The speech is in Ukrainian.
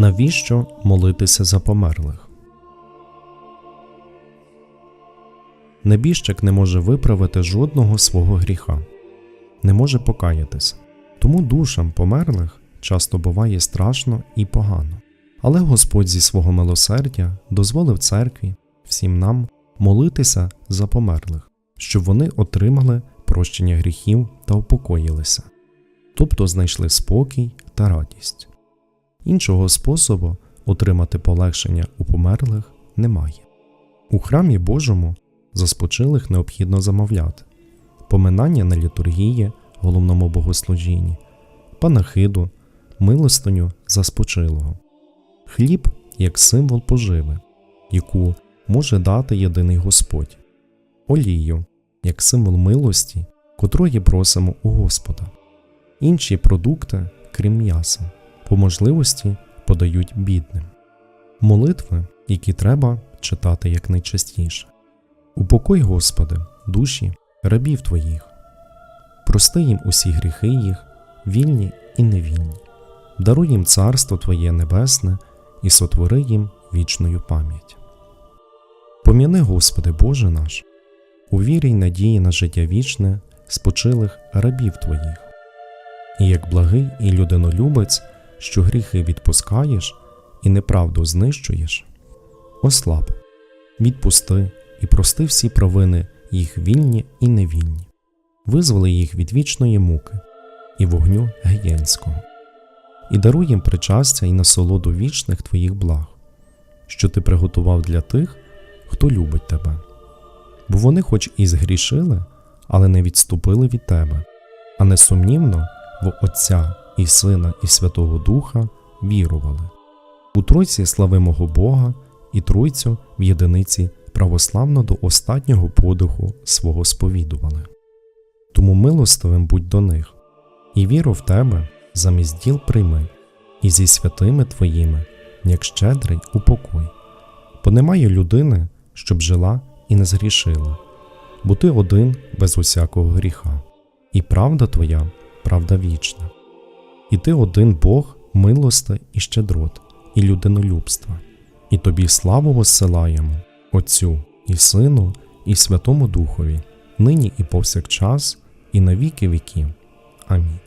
Навіщо молитися за померлих? Небіжчик не може виправити жодного свого гріха, не може покаятися. Тому душам померлих часто буває страшно і погано. Але Господь зі свого милосердя дозволив церкві, всім нам молитися за померлих, щоб вони отримали прощення гріхів та упокоїлися, тобто знайшли спокій та радість. Іншого способу отримати полегшення у померлих немає. У храмі Божому за спочилих необхідно замовляти. Поминання на літургії, головному богослужінні, панахиду, милостиню за спочилого, хліб як символ поживи, яку може дати єдиний Господь, олію як символ милості, котрої просимо у Господа, інші продукти, крім м'яса, по можливості подають бідним, молитви, які треба читати якнайчастіше. Упокой, Господи, душі рабів Твоїх, прости їм усі гріхи їх, вільні і невільні, даруй їм царство Твоє небесне і сотвори їм вічною пам'ять. Пом'яни, Господи Боже наш, у вірі й надії на життя вічне спочилих рабів Твоїх, і як благий і людинолюбець, що гріхи відпускаєш і неправду знищуєш, ослаб, відпусти і прости всі провини їх вільні і невільні, визволи їх від вічної муки і вогню гієнського, і даруй їм причастя і насолоду вічних твоїх благ, що ти приготував для тих, хто любить тебе. Бо вони, хоч і згрішили, але не відступили від тебе, а несумнівно в Отця і Сина, і Святого Духа вірували. У Тройці славимого Бога і Тройцю в єдиниці православно до останнього подиху свого сповідували. Тому милостивим будь до них, і віру в тебе замість діл прийми, і зі святими твоїми, як щедрий упокой. Бо немає людини, щоб жила і не згрішила, бо ти один без усякого гріха, і правда твоя правда вічна. І ти один Бог милости і щедрот, і людинолюбства, і тобі славу воссилаємо, Отцю і Сину, і Святому Духові, нині і повсякчас, і на віки віків. Амінь.